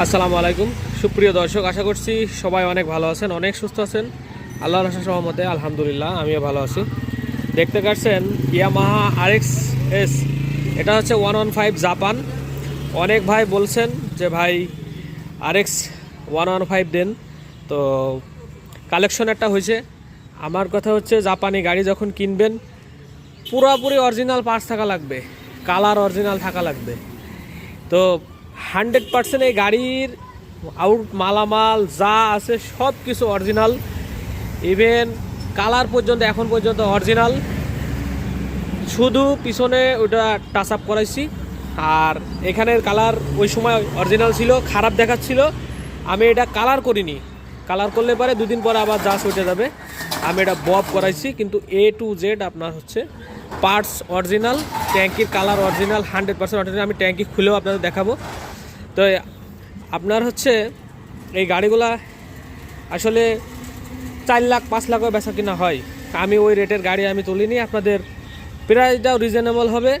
আসসালামু আলাইকুম। সুপ্রিয় দর্শক, আশা করছি সবাই অনেক ভালো আছেন, অনেক সুস্থ আছেন। আল্লাহর আশা সহমতে আলহামদুলিল্লাহ, আমিও ভালো আছি। দেখতে পাচ্ছেন, ইয়ামাহা আরএক্স এস এটা হচ্ছে ওয়ান ওয়ান ফাইভ জাপান। অনেক ভাই বলছেন যে, ভাই, আরএক্স ওয়ান ওয়ান ফাইভ দেন। তো কালেকশন একটা হয়েছে। আমার কথা হচ্ছে, জাপানি গাড়ি যখন কিনবেন, পুরোপুরি অরিজিনাল পার্টস থাকা লাগবে, কালার অরিজিনাল থাকা লাগবে। তো হান্ড্রেড পার্সেন্ট এই গাড়ির আউট মালামাল যা আছে সব কিছু অরিজিনাল। ইভেন কালার পর্যন্ত এখন পর্যন্ত অরিজিনাল। শুধু পিছনে ওটা টাচ আপ করাইছি। আর এখানের কালার ওই সময় অরিজিনাল ছিল, খারাপ দেখাচ্ছিল। আমি এটা কালার করিনি। কালার করলে পরে দুদিন পরে আবার যা উঠে যাবে। আমি এটা বব করাইছি, কিন্তু এ টু জেড আপনার হচ্ছে পার্টস অরিজিনাল ট্যাঙ্কির colour original hundred percent original আমি ট্যাঙ্কি খুলেও আপনাদের দেখাবো। তো আপনার হচ্ছে এই গাড়িগুলা আসলে চার লাখ, পাঁচ লাখও বেচা কিনা হয়। আমি ওই রেটের গাড়ি আমি তুলিনি, আপনাদের প্রাইসটাও রিজনেবল হবে।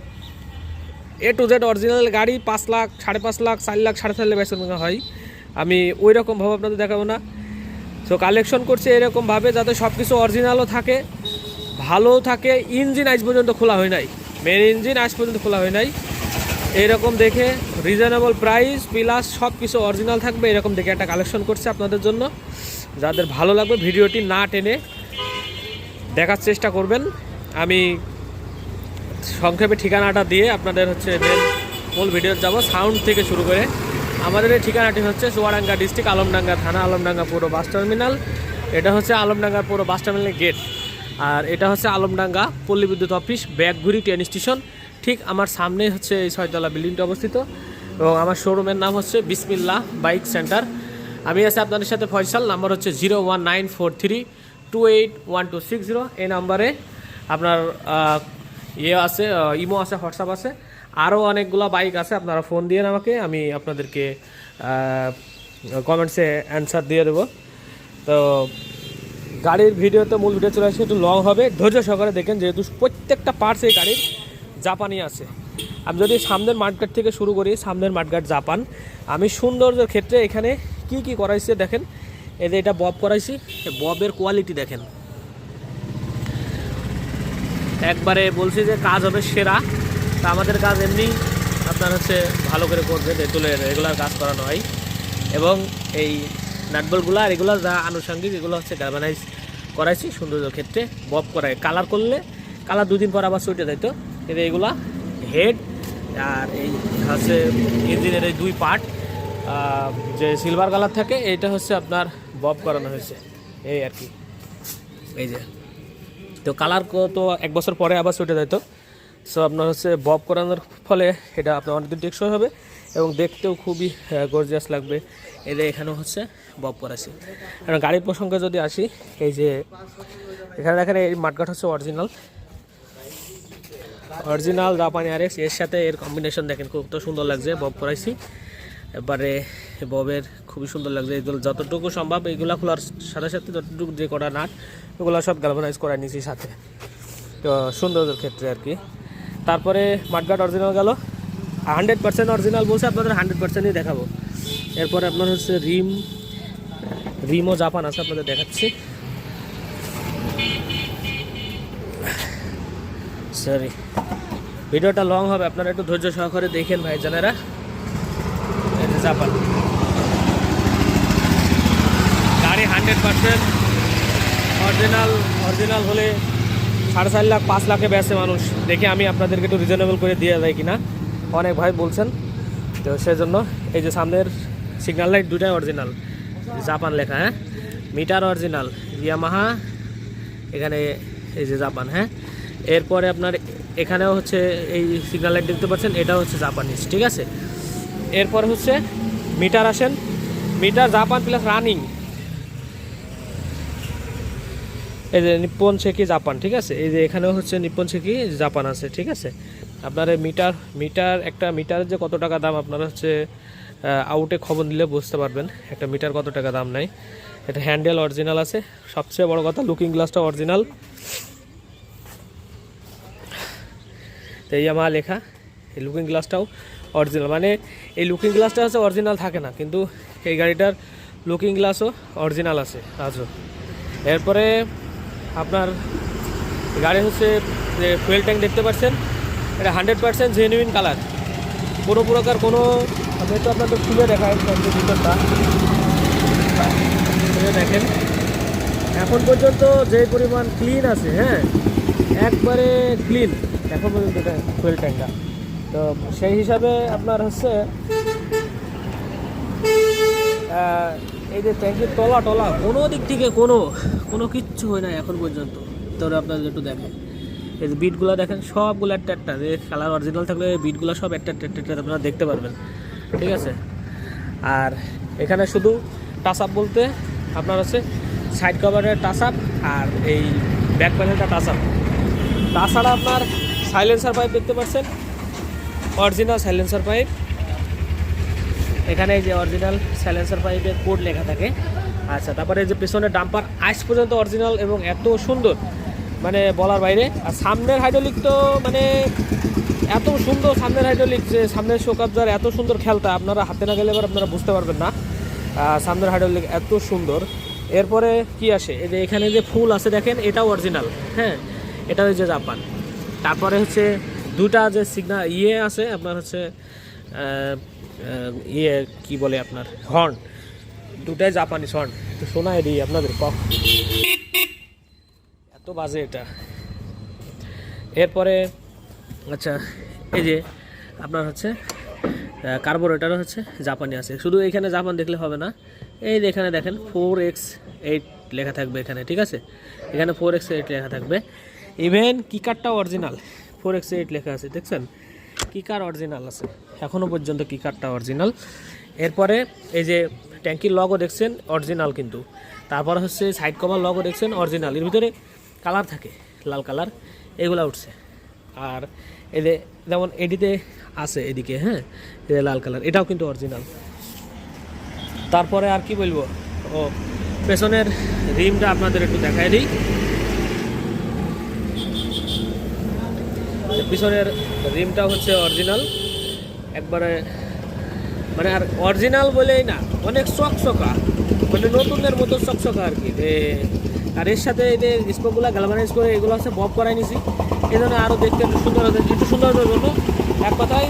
এ টু জেড অরিজিনাল গাড়ি পাঁচ লাখ, সাড়ে পাঁচ লাখ, চার লাখ, সাড়ে চার লাখ বেচা কিনা হয়। আমি ওই রকমভাবে আপনাদের দেখাবো না। তো কালেকশন করছে এরকমভাবে যাতে সব কিছু অরিজিনালও থাকে, ভালোও থাকে। ইঞ্জিন আজ পর্যন্ত খোলা হয় নাই। মেন ইঞ্জিন আজ পর্যন্ত খোলা হয় নাই। এইরকম দেখে রিজনেবল প্রাইস প্লাস সব কিছু অরিজিনাল থাকবে, এরকম দেখে একটা কালেকশন করছে আপনাদের জন্য। যাদের ভালো লাগবে ভিডিওটি না টেনে দেখার চেষ্টা করবেন। আমি সংক্ষেপে ঠিকানাটা দিয়ে আপনাদের হচ্ছে মেন মূল ভিডিও যাব সাউন্ড থেকে শুরু করে। আমাদের এই ঠিকানাটি হচ্ছে চুয়াডাঙ্গা ডিস্ট্রিক্ট আলমডাঙ্গা থানা, আলমডাঙ্গা পুরো বাস টার্মিনাল এটা হচ্ছে আলমডাঙ্গার পুরো বাস টার্মিনালের গেট আর এটা হচ্ছে আলমডাঙ্গা পল্লী বিদ্যুৎ অফিস ব্যাগঘুরি ট্রেন স্টেশন ঠিক আমার সামনে হচ্ছে এই ছয়তলা বিল্ডিংটা অবস্থিত এবং আমার শোরুমের নাম হচ্ছে বিসমিল্লা বাইক সেন্টার। আমি আছি আপনাদের সাথে ফয়সাল নাম্বার হচ্ছে zero one nine four three two eight one two six zero. এই নাম্বারে আপনার ইয়ে আছে ইমো আছে, হোয়াটসঅ্যাপ আছে। আরও অনেকগুলো বাইক আছে, আপনারা ফোন দিয়ে আমাকে, আমি আপনাদেরকে কমেন্টসে অ্যান্সার দিয়ে দেবো। তো গাড়ির ভিডিও তো মূল ভিডিও চলে আসছে একটু লং হবে। ধৈর্য সহকারে দেখেন, যেহেতু প্রত্যেকটা পার্টস এই গাড়ির জাপানি আছে। আমি যদি সামনের মাঠঘাট থেকে শুরু করি, সামনের মাঠঘাট জাপান। আমি সৌন্দর্যের ক্ষেত্রে এখানে কি কি করাইছে দেখেন? এই যে এটা বব করাইছি ববের কোয়ালিটি দেখেন। একবারে বলছি যে কাজ হবে সেরা। তা আমাদের কাজ এমনি আপনার হচ্ছে ভালো করে করবে তেঁতুলের রেগুলার কাজ করানো হয়। এবং এই নাটবলগুলো এগুলো যা আনুষঙ্গিক, এগুলো হচ্ছে গ্যালভানাইজ করাইছি সৌন্দর্যের ক্ষেত্রে, বব করাই কালার করলে কালার দুদিন পর আবার ছুটে যাইতো। কিন্তু এগুলা হেড আর এই হচ্ছে ইঞ্জিনের এই দুই পার্ট যে সিলভার কালার থাকে, এইটা হচ্ছে আপনার বব করানো হয়েছে। এই আর কি। এই যে। তো কালার তো এক বছর পরে আবার ছুটে যেত সো আপনার হচ্ছে বব করানোর ফলে এটা আপনার অনেকদিন টেকসই হবে এবং দেখতেও খুবই গর্জিয়াস লাগবে। যে এখানেও হচ্ছে বব করাছি আর গাড়ির প্রসঙ্গে যদি আসি, এই যে, এখানে দেখেন এই মাঠঘাট হচ্ছে অরিজিনাল অরিজিনাল জাপানি আর এক্সের সাথে এর কম্বিনেশন দেখেন খুব তো সুন্দর লাগছে, বব করাইছি। এবারে ববের খুবই সুন্দর লাগছে, এগুলো যতটুকু সম্ভব এইগুলা খোলার সাথে সাথে যতটুকু যে কটা নাট ওগুলো সব গ্যালভানাইজ করে নিয়েছি সাথে। তো সৌন্দর্যের ক্ষেত্রে আর কি। তারপরে মাঠঘাট অরিজিনাল গেল। হান্ড্রেড পার্সেন্ট অরিজিনাল বলছে, আপনাদের হান্ড্রেড পার্সেন্টই দেখাবো। এরপরে আপনার হচ্ছে রিম, রিমও জাপান আছে, আপনাদের দেখাচ্ছি। সরি ভিডিওটা লং হবে, আপনারা একটু ধৈর্য সহকারে দেখেন ভাই জানেরা এই যে জাপান গাড়ি হান্ড্রেড পার্সেন্ট অরিজিনাল অরিজিনাল হলে সাড়ে চার লাখ, পাঁচ লাখে বেসে মানুষ। দেখে আমি আপনাদেরকে একটু রিজনেবল করে দিয়ে যায় কিনা। অনেক ভাই বলছেন। তো সেজন্য এই যে সামনের সিগন্যাল লাইট দুটাই অরিজিনাল জাপান লেখা হ্যাঁ? মিটার অরিজিনাল ইয়ামাহা, এখানে এই যে জাপান হ্যাঁ? এরপরে আপনার এখানেও হচ্ছে এই সিগন্যাল লাইট দেখতে পাচ্ছেন, এটাও হচ্ছে জাপানিজ ঠিক আছে? এরপর হচ্ছে মিটার আসেন। মিটার জাপান প্লাস রানিং এই যে নিপ্পন শেকি জাপান ঠিক আছে? এই যে এখানেও হচ্ছে নিপ্পন শেকি জাপান আছে, ঠিক আছে? আপনার মিটার মিটার একটা মিটারের যে কত টাকা দাম, আপনারা হচ্ছে আউটে খবর নিলে বুঝতে পারবেন একটা মিটার কত টাকা দাম নাই এটা হ্যান্ডেল অরিজিনাল আছে। সবচেয়ে বড় কথা লুকিং গ্লাসটা অরিজিনাল তো এই আমার লেখা, এই লুকিং গ্লাসটাও অরিজিনাল মানে এই লুকিং গ্লাসটা হচ্ছে অরিজিনাল থাকে না, কিন্তু এই গাড়িটার লুকিং গ্লাসও অরিজিনাল আছে আজও। এরপরে আপনার গাড়ি হচ্ছে, যে ফুয়েল ট্যাঙ্ক দেখতে পাচ্ছেন, এটা হান্ড্রেড পার্সেন্ট জেনুইন কালার কোনো প্রকার কোনো, আমি তো আপনাদের খুলে ট্যাঙ্কের ভিতরটা। দেখেন এখন পর্যন্ত যে পরিমাণ ক্লিন আছে হ্যাঁ একবারে ক্লিন এখন পর্যন্ত ফুয়েল ট্যাঙ্কটা তো সেই হিসাবে আপনার হচ্ছে এই যে ট্যাঙ্কির তলা টলা কোনো দিক থেকে কোনো কোনো কিচ্ছু হয় না এখন পর্যন্ত। তোরা আপনাদের একটু দেখেন। এই যে বিটগুলো দেখেন, সবগুলো একটা একটা। যে কালার অরিজিনাল থাকলে বিটগুলো সব একটা একটা একটা আপনারা দেখতে পারবেন। ঠিক আছে? আর এখানে শুধু টাচ আপ বলতে আপনার হচ্ছে সাইড কভারের টাচ আপ আর এই ব্যাক প্যানেলটা টাচ আপ তাছাড়া আপনার সাইলেন্সার পাইপ দেখতে পাচ্ছেন? অরিজিনাল সাইলেন্সার পাইপ এখানে যে অরিজিনাল সাইলেন্সার পাইপের কোড লেখা থাকে। আচ্ছা তারপরে যে পেছনের ডাম্পার আজ পর্যন্ত অরিজিনাল এবং এত সুন্দর মানে বলার বাইরে। আর সামনের হাইড্রোলিক তো মানে এত সুন্দর সামনের হাইড্রোলিক যে সামনের শোকাবজার এত সুন্দর খেলতা আপনারা হাতে না গেলে এবার আপনারা বুঝতে পারবেন না। সামনের হাইড্রোলিক এত সুন্দর। এরপরে কি আসে? এই যে এখানে যে ফুল আছে দেখেন এটা অরিজিনাল হ্যাঁ? এটা হচ্ছে জাপান। তারপরে হচ্ছে দুটা যে সিগনাল ইয়ে আছে, আপনার হচ্ছে ইয়ে কি বলে আপনার? হর্ন দুটাই জাপানিজ হর্ন তো শোনায় দিই আপনাদের, কক। এত বাজে এটা। এরপরে আচ্ছা এই যে আপনার হচ্ছে কার্বোরেটারও হচ্ছে জাপানি আছে। শুধু এখানে জাপান দেখলে হবে না এই এখানে দেখেন ফোর এক্স এইট লেখা থাকবে এখানে, ঠিক আছে? এখানে ফোর এক্স এইট লেখা থাকবে। ইভেন কিকারটাও অরিজিনাল ফোর এক্স এইট লেখা আছে, দেখছেন? কিকার অরিজিনাল আছে এখনও পর্যন্ত কিকারটা অরিজিনাল এরপরে এই যে ট্যাঙ্কির লগও দেখছেন অরিজিনাল কিন্তু। তারপর হচ্ছে সাইড কভার লগও দেখছেন অরিজিনাল এর ভিতরে কালার থাকে, লাল কালার এগুলা উঠছে। আর এদের যেমন এডিতে আছে এদিকে হ্যাঁ? লাল কালার এটাও কিন্তু অরিজিনাল তারপরে আর কি বলব? ও, পেছনের রিমটা আপনাদের একটু দেখাই দিই। পিছনের রিমটা হচ্ছে অরিজিনাল। একবারে মানে আর অরিজিনাল বলেই না, অনেক চকচকা মানে নতুনের মতো চকচকা আর কি। আর এর সাথে এই যে স্পোকগুলো গ্যালভানাইজ করে এগুলো হচ্ছে বব করাই নিছি। এই জন্য আরও দেখতে একটু সুন্দর হচ্ছে একটু সুন্দর হওয়ার জন্য এক কথায়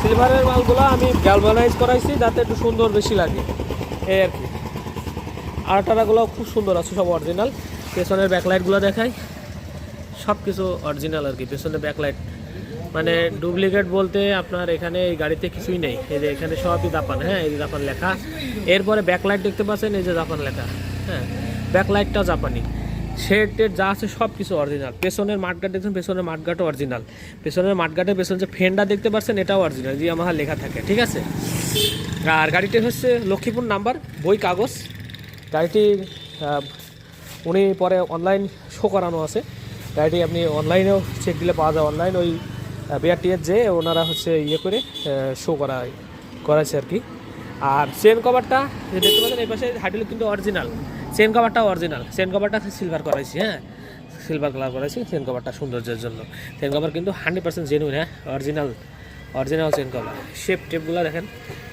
সিলভারের মালগুলো আমি গ্যালভানাইজ করাইছি, যাতে একটু সুন্দর বেশি লাগে। এই আর কি। আর টারাগুলো খুব সুন্দর আছে, সব অরিজিনাল পেছনের ব্যাকলাইটগুলো দেখাই। সব কিছু অরিজিনাল আর কি, পেছনে ব্যাকলাইট মানে ডুপ্লিকেট বলতে আপনার এখানে এই গাড়িতে কিছুই নেই। এই যে এখানে সবই জাপান হ্যাঁ এই যে জাপান লেখা। এরপরে ব্যাকলাইট দেখতে পাচ্ছেন, এই যে জাপান লেখা হ্যাঁ। ব্যাকলাইটটা জাপানি। টেড যা আছে সব কিছু অরিজিনাল পেছনের মাঠগাট দেখছেন পেছনের মাঠগাটও অরিজিনাল পেছনের মাঠগাটের পেছনে যে ফেন্ডা দেখতে পাচ্ছেন, এটাও অরিজিনাল যে আমার লেখা থাকে, ঠিক আছে? আর গাড়িটি হচ্ছে লক্ষ্মীপুর নাম্বার, বই, কাগজ। গাড়িটি উনি পরে অনলাইন শো করানো আছে। গাড়িটি আপনি অনলাইনেও চেক দিলে পাওয়া যায়। অনলাইন ওই বিআরটিএর যে, ওনারা হচ্ছে ইয়ে করে শো করা করাছে আর কি। আর চেন কভারটা দেখতে পাচ্ছেন, এই পাশে হাইড্রোলিক কিন্তু অরিজিনাল চেন কভারটা অরিজিনাল চেন কভারটা সিলভার করাইছি হ্যাঁ? সিলভার কালার করাইছি চেন কভারটা সৌন্দর্যের জন্য। চেন কভার কিন্তু হান্ড্রেড পার্সেন্ট জেনুইন হ্যাঁ? Original original chain cover shape টেপগুলো দেখেন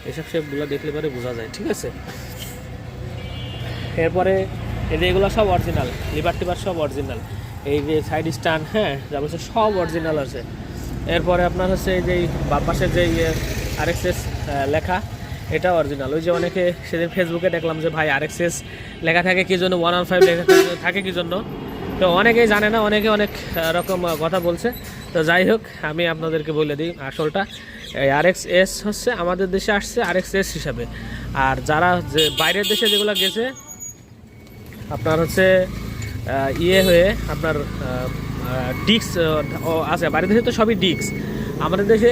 এইসব শেপগুলো দেখলে পরে বোঝা যায়, ঠিক আছে? এরপরে এই যে এগুলো সব অরিজিনাল লিভার টিভার সব অরিজিনাল এই যে সাইড স্ট্যান্ড হ্যাঁ? যা বলছে সব অরিজিনাল আছে। এরপরে আপনার হচ্ছে এই যে বাম পাশের যে আরএক্সএস লেখা এটা অরিজিনাল ওই যে অনেকে সেদিন ফেসবুকে দেখলাম যে, ভাই আর আরএক্সএস লেখা থাকে কি জন্য? ওয়ান ওয়ান ফাইভ লেখা থাকে- কি জন্য? তো অনেকেই জানে না, অনেকে অনেক রকম কথা বলছে। তো যাই হোক, আমি আপনাদেরকে বলে দিই আসলটা। এই আরএক্স এস হচ্ছে আমাদের দেশে আসছে আরএক্স এস হিসাবে। আর যারা যে বাইরের দেশে যেগুলো গেছে, আপনার হচ্ছে ইয়ে হয়ে আপনার ডিক্স আছে, বাইরের দেশে তো সবই ডিক্স আমাদের দেশে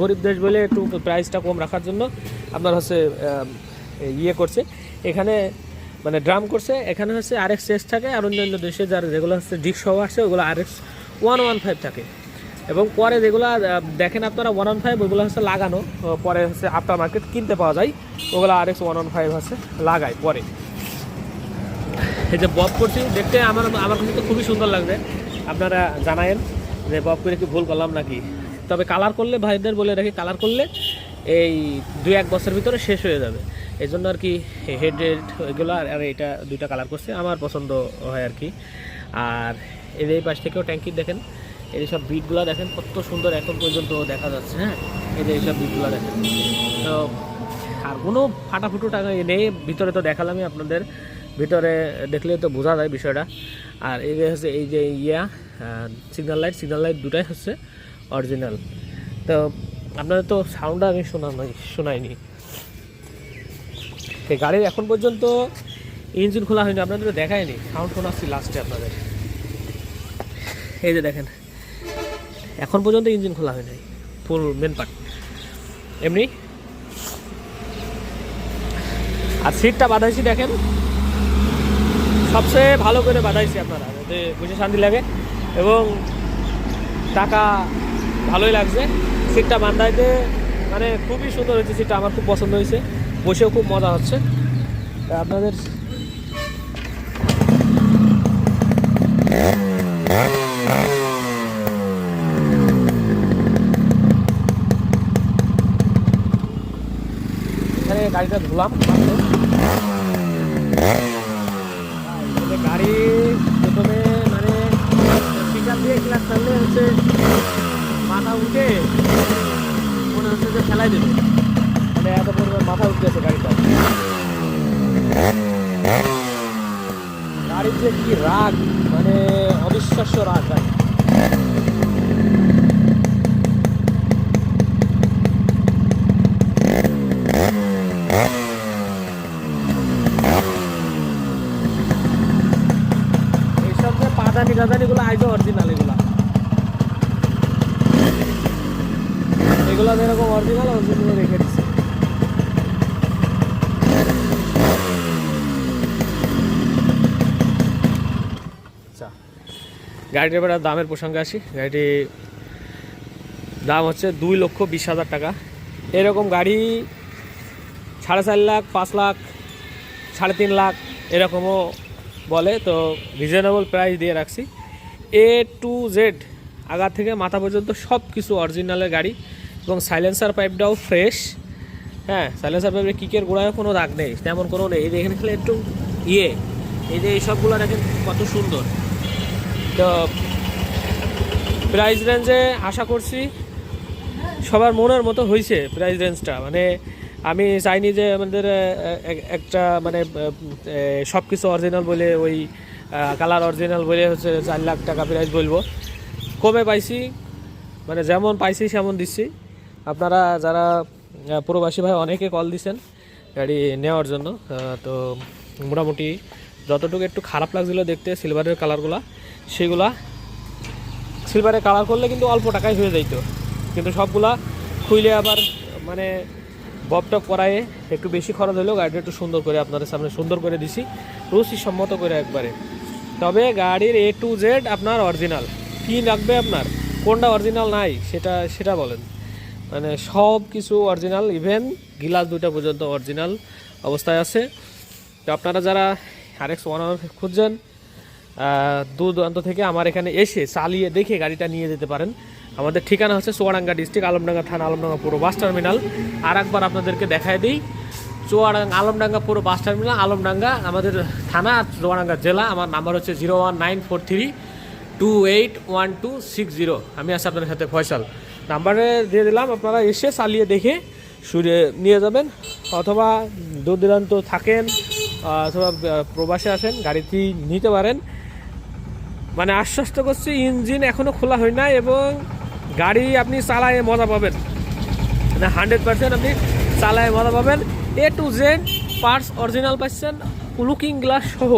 গরিব দেশ বলে একটু প্রাইসটা কম রাখার জন্য আপনার হচ্ছে ইয়ে করছে। এখানে মানে ড্রাম করছে, এখানে হচ্ছে আরএক্স এস থাকে, আর অন্যান্য দেশে যার যেগুলো হচ্ছে ডিক্স সহ আসছে, ওগুলো আরএক্স ওয়ান ওয়ান ফাইভ থাকে। এবং পরে যেগুলো দেখেন আপনারা ওয়ান ওয়ান ফাইভ ওগুলো হচ্ছে লাগানো পরে হচ্ছে আফটার মার্কেট কিনতে পাওয়া যায়, ওগুলো আরএক্স ওয়ান ওয়ান ফাইভ হচ্ছে লাগায় পরে। এই যে বব করছি, দেখতে আমার আমার কাছে তো খুবই সুন্দর লাগবে আপনারা জানায়েন যে বব করে কি ভুল করলাম নাকি? তবে কালার করলে ভাইদের বলে রাখি কালার করলে এই দুই এক বছর ভিতরে শেষ হয়ে যাবে। এই জন্য আর কি হেড হেড এগুলো আর এটা দুইটা কালার করছে, আমার পছন্দ হয় আর কি। আর এর এই পাশ থেকেও ট্যাঙ্কি দেখেন এই সব বিটগুলো দেখেন, কত সুন্দর এখন পর্যন্ত দেখা যাচ্ছে হ্যাঁ? এই যে এইসব বিটগুলো দেখেন। তো আর কোনো ফাটাফুটো টাকা নেই, ভিতরে তো দেখালামই আপনাদের। ভিতরে দেখলে তো বোঝা যায় বিষয়টা। আর এই যে হচ্ছে এই যে yeah signal light signal light দুটাই হচ্ছে। অরিজিনাল। তো আপনাদের তো সাউন্ডটা আমি শোনা নাই শোনাইনি গাড়ির এখন পর্যন্ত ইঞ্জিন খোলা হয়নি, আপনাদের দেখায়নি সাউন্ড শোনাচ্ছি লাস্টে আপনাদের। এই যে দেখেন, এখন পর্যন্ত ইঞ্জিন খোলা হয় নাই ফুল মেন পার্ট এমনি? আর সিটটা বাঁধাইছি দেখেন। সবচেয়ে ভালো করে বাঁধাইছি আপনারা, যাতে বুঝে শান্তি লাগে। এবং টাকা ভালোই লাগছে। সিটটা বান্ধাইতে মানে খুবই সুন্দর হয়েছে সিটটা, আমার খুব পছন্দ হয়েছে। বসেও খুব মজা হচ্ছে। আপনাদের এখানে গাড়িটা ধুলাম। গাড়ি প্রথমে মানে দিয়ে ক্লাস হচ্ছে মাথা উঠে মনে হচ্ছে যে ফেলাই দেবে। মানে এত পরিমাণ মাথা গাড়িটা। গাড়ির যে কি রাগ মানে অবিশ্বাস্য রাগ গাড়ি টাদানিগুলো আইজো অরিজিনাল এগুলা। এগুলো যেরকম অরিজিনাল অরিজিনাল রেখে দিচ্ছে গাড়িটার এবার দামের প্রসঙ্গে আসি। গাড়িটি দাম হচ্ছে দুই লক্ষ বিশ হাজার টাকা। এরকম গাড়ি সাড়ে চার লাখ, পাঁচ লাখ, সাড়ে তিন লাখ এরকমও বলে, তো রিজনেবল প্রাইস দিয়ে রাখছি। এ টু জেড আগা থেকে মাথা পর্যন্ত সব কিছু অরিজিনালের গাড়ি। এবং সাইলেন্সার পাইপটাও ফ্রেশ হ্যাঁ সাইলেন্সার পাইপের কিকের গোড়ায় কোনো দাগ নেই, তেমন কোনো নেই। এই যে এখানে খালি একটু ইয়ে এই যে এইসবগুলো দেখেন কত সুন্দর। তো প্রাইস রেঞ্জে আশা করছি সবার মনের মতো হয়েছে প্রাইস রেঞ্জটা মানে আমি চাইনি যে আমাদের এক- একটা মানে সব কিছু অরিজিনাল বলে, ওই কালার অরিজিনাল বলে হচ্ছে চার লাখ টাকা প্রাইস বলব। কমে পাইছি মানে যেমন পাইছি, সেমন দিচ্ছি। আপনারা যারা প্রবাসী ভাই, অনেকে কল দিছেন গাড়ি নেওয়ার জন্য। তো মোটামুটি যতটুকু একটু খারাপ লাগছিল দেখতে সিলভারের কালারগুলা সেগুলা সিলভারে কালার করলে কিন্তু অল্প টাকায় হয়ে যাইতো। কিন্তু সবগুলা খুইলে আবার মানে ববটপ করায়ে একটু বেশি খরচ হলেও গাড়িটা একটু সুন্দর করে আপনাদের সামনে সুন্দর করে দিছি রুচি সম্মত করে একবারে। তবে গাড়ির এ টু জেড আপনার অরিজিনাল কী লাগবে আপনার? কোনটা অরিজিনাল নাই, সেটা সেটা বলেন। মানে সব কিছু অরিজিনাল ইভেন গিলাস দুইটা পর্যন্ত অরিজিনাল অবস্থায় আছে। তো আপনারা যারা আরেক্স ওয়ান খুঁজছেন দূর দূরান্ত থেকে আমার এখানে এসে চালিয়ে দেখে গাড়িটা নিয়ে যেতে পারেন। আমাদের ঠিকানা হচ্ছে চুয়াডাঙ্গা ডিস্ট্রিক্ট আলমডাঙ্গা থানা, আলমডাঙ্গা পুরো বাস টার্মিনাল আর একবার আপনাদেরকে দেখায় দিই, চুয়াডাঙ্গা, আলমডাঙ্গা পুরো বাস টার্মিনাল আলমডাঙ্গা আমাদের থানা আর চুয়াডাঙ্গা জেলা। আমার নাম্বার হচ্ছে zero one nine four three two eight one two six zero আমি আছি আপনাদের সাথে ফয়সাল। নাম্বারে দিয়ে দিলাম, আপনারা এসে চালিয়ে দেখে সুরে নিয়ে যাবেন। অথবা দূর দূরান্ত থাকেন, অথবা প্রবাসে আসেন, গাড়িটি নিতে পারেন। মানে আশ্বস্ত করছি, ইঞ্জিন এখনও খোলা হয় না এবং গাড়ি আপনি চালায় মজা পাবেন। মানে হান্ড্রেড পার্সেন্ট আপনি চালায় মজা পাবেন। A to Z parts original পাচ্ছেন লুকিং গ্লাস সহ।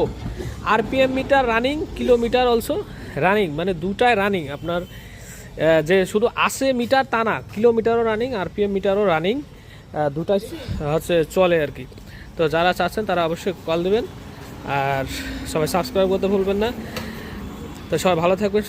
RPM meter running, kilometre also running মানে দুটাই রানিং। আপনার যে শুধু আসে মিটার তা না, কিলোমিটারও রানিং আর আরপিএম মিটারও রানিং দুটাই হচ্ছে চলে আর কি। তো যারা চাচ্ছেন তারা অবশ্যই কল দেবেন। আর সবাই সাবস্ক্রাইব করতে ভুলবেন না। তো সবাই ভালো থাকবেন